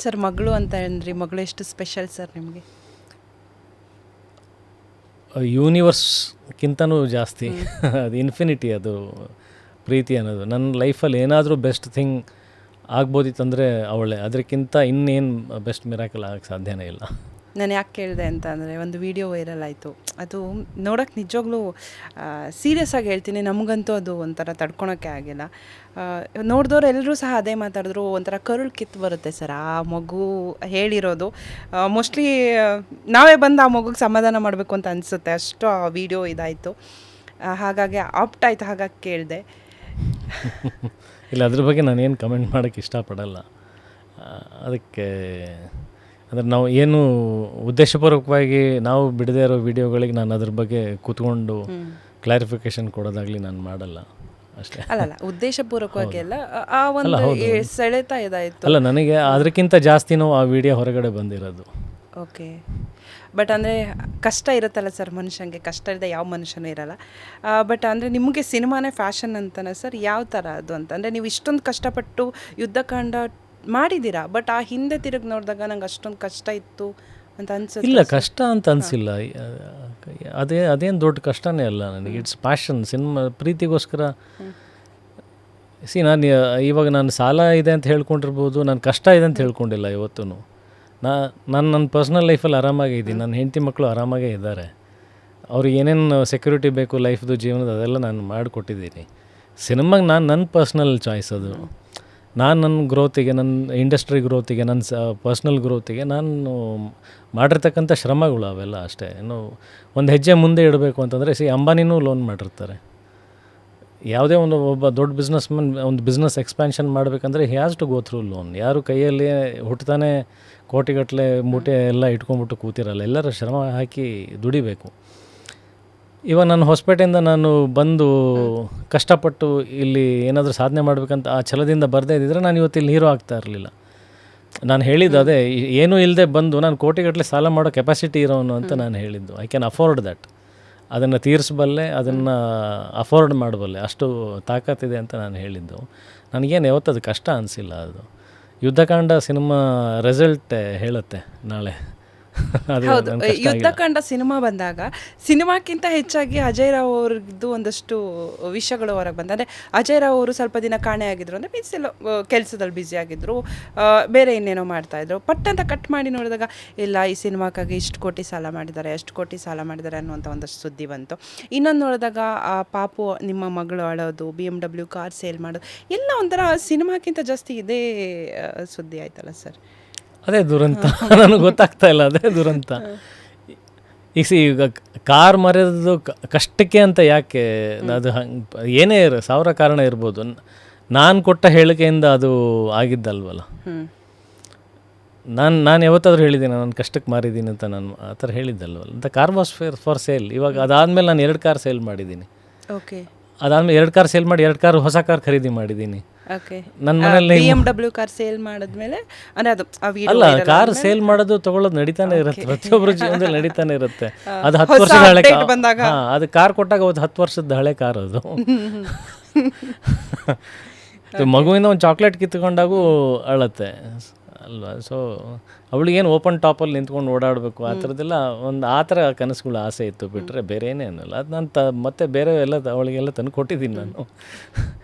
Sir, ಮಗಳು ಅಂತ ಅಂದ್ರಿ ಮಗಳು ಎಷ್ಟು ಸ್ಪೆಷಲ್ ಸರ್ ನಿಮಗೆ? ಯೂನಿವರ್ಸ್ಗಿಂತನೂ ಜಾಸ್ತಿ. ಅದು ಇನ್ಫಿನಿಟಿ ಅದು ಪ್ರೀತಿ ಅನ್ನೋದು. ನನ್ನ ಲೈಫಲ್ಲಿ ಏನಾದರೂ ಬೆಸ್ಟ್ ಥಿಂಗ್ ಆಗ್ಬೋದಿತ್ತಂದರೆ ಅವಳೆ. ಅದಕ್ಕಿಂತ ಇನ್ನೇನು ಬೆಸ್ಟ್ ಮಿರಾಕಲ್ ಆಗಕ್ಕೆ ಸಾಧ್ಯನೇ ಇಲ್ಲ. ನಾನು ಯಾಕೆ ಕೇಳಿದೆ ಅಂತ ಅಂದರೆ ಒಂದು ವಿಡಿಯೋ ವೈರಲ್ ಆಯಿತು. ಅದು ನೋಡೋಕ್ಕೆ ನಿಜವಾಗ್ಲೂ ಸೀರಿಯಸ್ ಆಗಿ ಹೇಳ್ತೀನಿ. ನಮಗಂತೂ ಅದು ಒಂಥರ ತಡ್ಕೊಳೋಕ್ಕೆ ಆಗಿಲ್ಲ. ನೋಡಿದವ್ರು ಎಲ್ಲರೂ ಸಹ ಅದೇ ಮಾತಾಡಿದ್ರು, ಒಂಥರ ಕರುಳು ಕಿತ್ತು ಬರುತ್ತೆ ಸರ್. ಆ ಮಗು ಹೇಳಿರೋದು ಮೋಸ್ಟ್ಲಿ ನಾವೇ ಬಂದು ಆ ಮಗುಗೆ ಸಮಾಧಾನ ಮಾಡಬೇಕು ಅಂತ ಅನಿಸುತ್ತೆ. ಅಷ್ಟು ಆ ವಿಡಿಯೋ ಇದಾಯಿತು. ಹಾಗಾಗಿ ಆಪ್ಟ್ ಆಯ್ತು ಹಾಗಾಗಿ ಕೇಳಿದೆ. ಇಲ್ಲ, ಅದ್ರ ಬಗ್ಗೆ ನಾನೇನು ಕಮೆಂಟ್ ಮಾಡೋಕ್ಕೆ ಇಷ್ಟಪಡಲ್ಲ. ಅದಕ್ಕೆ ಅಂದರೆ ನಾವು ಏನು ಉದ್ದೇಶಪೂರ್ವಕವಾಗಿ ನಾವು ಬಿಡದೇ ಇರೋ ವಿಡಿಯೋಗಳಿಗೆ ನಾನು ಅದ್ರ ಬಗ್ಗೆ ಕೂತ್ಕೊಂಡು ಕ್ಲಾರಿಫಿಕೇಶನ್ ಕೊಡೋದಾಗಲಿ ನಾನು ಮಾಡಲ್ಲ. ಅಷ್ಟೇ. ಅಲ್ಲ ಉದ್ದೇಶಪೂರ್ವಕವಾಗಿ ಅಲ್ಲ ಆ- ಒಂದು ಸೆಳೆತ ಇದಾಯಿತು. ಅಲ್ಲ ನನಗೆ ಅದಕ್ಕಿಂತ ಜಾಸ್ತಿನೂ ಆ ವಿಡಿಯೋ ಹೊರಗಡೆ ಬಂದಿರೋದು. ಓಕೆ. ಬಟ್ ಅಂದರೆ ಕಷ್ಟ ಇರುತ್ತಲ್ಲ ಸರ್ ಮನುಷ್ಯನಿಗೆ ಕಷ್ಟ ಇಲ್ಲದೆ ಯಾವ ಮನುಷ್ಯನೂ ಇರಲ್ಲ. ಬಟ್ ಅಂದರೆ ನಿಮಗೆ ಸಿನಿಮಾನೇ ಫ್ಯಾಷನ್ ಅಂತಾನೆ ಸರ್ ಯಾವ ಥರ ಅದು ಅಂತ? ಅಂದರೆ ನೀವು ಇಷ್ಟೊಂದು ಕಷ್ಟಪಟ್ಟು ಯುದ್ಧಕಾಂಡ ಮಾಡಿದ್ದೀರಾ? ಬಟ್ ಆ ಹಿಂದೆ ತಿರುಗಿ ನೋಡಿದಾಗ ನಂಗೆ ಅಷ್ಟೊಂದು ಕಷ್ಟ ಇತ್ತು ಅಂತ ಅನ್ಸುತ್ತೆ ಇಲ್ಲ ಕಷ್ಟ ಅಂತ ಅನಿಸಿಲ್ಲ. ಅದೇ ಅದೇನು ದೊಡ್ಡ ಕಷ್ಟನೇ ಅಲ್ಲ ನನಗೆ. ಇಟ್ಸ್ ಪ್ಯಾಷನ್ ಸಿನಿಮಾ ಪ್ರೀತಿಗೋಸ್ಕರ. ಸಿ ನಾನು ಇವಾಗ ನಾನು ಸಾಲ ಇದೆ ಅಂತ ಹೇಳ್ಕೊಂಡಿರ್ಬೋದು ನಾನು ಕಷ್ಟ ಇದೆ ಅಂತ ಹೇಳ್ಕೊಂಡಿಲ್ಲ ಇವತ್ತೂ ನಾ ನಾನು ನನ್ನ ಪರ್ಸ್ನಲ್ ಲೈಫಲ್ಲಿ ಆರಾಮಾಗಿದ್ದೀನಿ ನನ್ನ ಹೆಂಡತಿ ಮಕ್ಕಳು ಆರಾಮಾಗೇ ಇದ್ದಾರೆ. ಅವ್ರಿಗೆ ಏನೇನು ಸೆಕ್ಯೂರಿಟಿ ಬೇಕು ಲೈಫ್ದು ಜೀವನದ ಅದೆಲ್ಲ ನಾನು ಮಾಡಿಕೊಟ್ಟಿದ್ದೀನಿ. ಸಿನಿಮಾಗೆ ನಾನು ನನ್ನ ಪರ್ಸ್ನಲ್ ಚಾಯ್ಸ್ ಅದು. ನಾನು ನನ್ನ ಗ್ರೋತಿಗೆ ನನ್ನ ಇಂಡಸ್ಟ್ರಿ ಗ್ರೋತಿಗೆ ನನ್ನ ಸ ಪರ್ಸ್ನಲ್ ಗ್ರೋತಿಗೆ ನಾನು ಮಾಡಿರ್ತಕ್ಕಂಥ ಶ್ರಮಗಳು ಅವೆಲ್ಲ ಅಷ್ಟೇ. ಇನ್ನು ಒಂದು ಹೆಜ್ಜೆ ಮುಂದೆ ಇಡಬೇಕು ಅಂತಂದರೆ ಸಿ ಅಂಬಾನಿನೂ ಲೋನ್ ಮಾಡಿರ್ತಾರೆ. ಯಾವುದೇ ಒಂದು ಒಬ್ಬ ದೊಡ್ಡ ಬಿಸ್ನೆಸ್ ಮನ್ ಒಂದು ಬಿಸ್ನೆಸ್ ಎಕ್ಸ್ಪ್ಯಾನ್ಷನ್ ಮಾಡಬೇಕಂದ್ರೆ has to go through loan ಯಾರು ಕೈಯಲ್ಲಿ ಹುಟ್ಟತಾನೆ ಕೋಟಿಗಟ್ಟಲೆ ಮೂಟೆ ಎಲ್ಲ ಇಟ್ಕೊಂಡ್ಬಿಟ್ಟು ಕೂತಿರಲ್ಲ, ಎಲ್ಲರೂ ಶ್ರಮ ಹಾಕಿ ದುಡಿಬೇಕು. ಇವಾಗ ನಾನು ಹೊಸಪೇಟೆಯಿಂದ ನಾನು ಬಂದು ಕಷ್ಟಪಟ್ಟು ಇಲ್ಲಿ ಏನಾದರೂ ಸಾಧನೆ ಮಾಡಬೇಕಂತ ಆ ಛಲದಿಂದ ಬರದೇ ಇದ್ದಿದ್ರೆ ನಾನು ಇವತ್ತು ಇಲ್ಲಿ ಹೀರೋ ಆಗ್ತಾ ಇರಲಿಲ್ಲ. ನಾನು ಹೇಳಿದ್ದು ಅದೇ, ಏನೂ ಇಲ್ಲದೆ ಬಂದು ನಾನು ಕೋಟಿಗಟ್ಟಲೆ ಸಾಲ ಮಾಡೋ ಕೆಪಾಸಿಟಿ ಇರೋನು ಅಂತ ನಾನು ಹೇಳಿದ್ದು. ಐ ಕ್ಯಾನ್ ಅಫೋರ್ಡ್ ದಟ್ ಅದನ್ನು ತೀರಿಸಬಲ್ಲೆ, ಅದನ್ನು ಅಫೋರ್ಡ್ ಮಾಡಬಲ್ಲೆ. ಅಷ್ಟು ತಾಕತ್ತಿದೆ ಅಂತ ನಾನು ಹೇಳಿದ್ದು. ನನಗೇನು ಯಾವತ್ತದು ಕಷ್ಟ ಅನಿಸಿಲ್ಲ ಅದು. ಯುದ್ಧಕಾಂಡ ಸಿನಿಮಾ ರೆಸಲ್ಟೇ ಹೇಳುತ್ತೆ ನಾಳೆ. ಹೌದು ಯುದ್ಧ. ಯುದ್ಧಕಾಂಡ ಸಿನಿಮಾ ಬಂದಾಗ ಸಿನಿಮಾಕ್ಕಿಂತ ಹೆಚ್ಚಾಗಿ ಅಜಯ್ ರಾವ್ ಅವ್ರದ್ದು ಒಂದಷ್ಟು ವಿಷಯಗಳು ಹೊರಗೆ ಬಂದ. ಅಂದರೆ ಅಜಯ್ ರಾವ್ ಅವರು ಸ್ವಲ್ಪ ದಿನ ಕಾಣೆ ಆಗಿದ್ರು ಅಂದರೆ ಮೀನ್ಸ್ ಎಲ್ಲ ಕೆಲಸದಲ್ಲಿ ಬ್ಯುಸಿ ಆಗಿದ್ರು ಬೇರೆ ಇನ್ನೇನೋ ಮಾಡ್ತಾ ಇದ್ರು. ಪಟ್ ಅಂತ ಕಟ್ ಮಾಡಿ ನೋಡಿದಾಗ ಇಲ್ಲ ಈ ಸಿನಿಮಾಕ್ಕಾಗಿ ಇಷ್ಟು ಕೋಟಿ ಸಾಲ ಮಾಡಿದ್ದಾರೆ ಎಷ್ಟು ಕೋಟಿ ಸಾಲ ಮಾಡಿದ್ದಾರೆ ಅನ್ನುವಂಥ ಒಂದಷ್ಟು ಸುದ್ದಿ ಬಂತು. ಇನ್ನೊಂದು ನೋಡಿದಾಗ ಆ ಪಾಪು ನಿಮ್ಮ ಮಗಳು ಅಳೋದು B M W car sale ಮಾಡೋದು ಎಲ್ಲ ಒಂಥರ ಸಿನಿಮಾಕ್ಕಿಂತ ಜಾಸ್ತಿ ಇದೇ ಸುದ್ದಿ ಆಯ್ತಲ್ಲ ಸರ್. ಅದೇ ದುರಂತ. ನನಗೆ ಗೊತ್ತಾಗ್ತಾ ಇಲ್ಲ ಅದೇ ದುರಂತ. ಈಗ ಸಿ ಈಗ ಕಾರ್ ಮರೆಯೋದು ಕಷ್ಟಕ್ಕೆ ಅಂತ ಯಾಕೆ? ಅದು ಹಂಗೆ ಏನೇ ಇರ ಸಾವಿರ ಕಾರಣ ಇರ್ಬೋದು. ನಾನು ಕೊಟ್ಟ ಹೇಳಿಕೆಯಿಂದ ಅದು ಆಗಿದ್ದಲ್ವಲ್ಲ? ನಾನು ನಾನು ಯಾವತ್ತಾದರೂ ಹೇಳಿದ್ದೀನಿ ನಾನು ಕಷ್ಟಕ್ಕೆ ಮಾರಿದ್ದೀನಿ ಅಂತ ನಾನು ಆ ಥರ ಹೇಳಿದ್ದಲ್ವಲ್ಲ? ಅಂತ car was fair for sale ಇವಾಗ ಅದಾದಮೇಲೆ ನಾನು ಎರಡು ಕಾರ್ ಸೇಲ್ ಮಾಡಿದ್ದೀನಿ. ಓಕೆ. ಅದಾದಮೇಲೆ ಎರಡು ಕಾರ್ ಸೇಲ್ ಮಾಡಿ ಎರಡು ಕಾರ್ ಹೊಸ ಕಾರ್ ಖರೀದಿ ಮಾಡಿದ್ದೀನಿ. ನನ್ನ ಮನೇಲಿ B M W car sale ಮಾಡಿದ್ಮೇಲೆ ಅಂದ್ರೆ ಅದು ಆ video ಅಲ್ಲ viral ಕಾರ್ ಆದ್ಮೇಲೆ ಸೇಲ್ ಮಾಡೋದು ತಗೊಳ್ಳೋದು ನಡೀತಾನೆ ಇರುತ್ತೆ. ಪ್ರತಿಯೊಬ್ಬರ ಜೀವನದಲ್ಲಿ ನಡೀತಾನೆ ಇರುತ್ತೆ. ಅದು ಹತ್ತು ಹೊಸ ವರ್ಷದ ಹಳೆ update ಬಂದಾಗ. ಹಾ ಅದು ಕಾರ್ ಕೊಟ್ಟಾಗ ಅವತ್ತು ಹತ್ತು ವರ್ಷದ ಹಳೆ ಕಾರ್ ಅದು. ಇದು ಮಗುವಿಂದ ಒಂದು ಚಾಕ್ಲೇಟ್ ಕಿತ್ಕೊಂಡಾಗೂ ಅಳತ್ತೆ. ಅಲ್ವಾ? ಸೊ ಅವಳಿಗೇನು ಓಪನ್ ಟಾಪಲ್ಲಿ ನಿಂತ್ಕೊಂಡು ಓಡಾಡಬೇಕು ಆ ಥರದ್ದೆಲ್ಲ ಒಂದು ಆ ಥರ ಕನಸುಗಳು ಆಸೆ ಇತ್ತು ಬಿಟ್ಟರೆ ಬೇರೆ ಏನೇ ಅನ್ನಲ್ಲ. ಅದು ನಾನು ತ ಮತ್ತೆ ಬೇರೆ ಎಲ್ಲ ಅವಳಿಗೆಲ್ಲ ತಂದು ಕೊಟ್ಟಿದ್ದೀನಿ ನಾನು.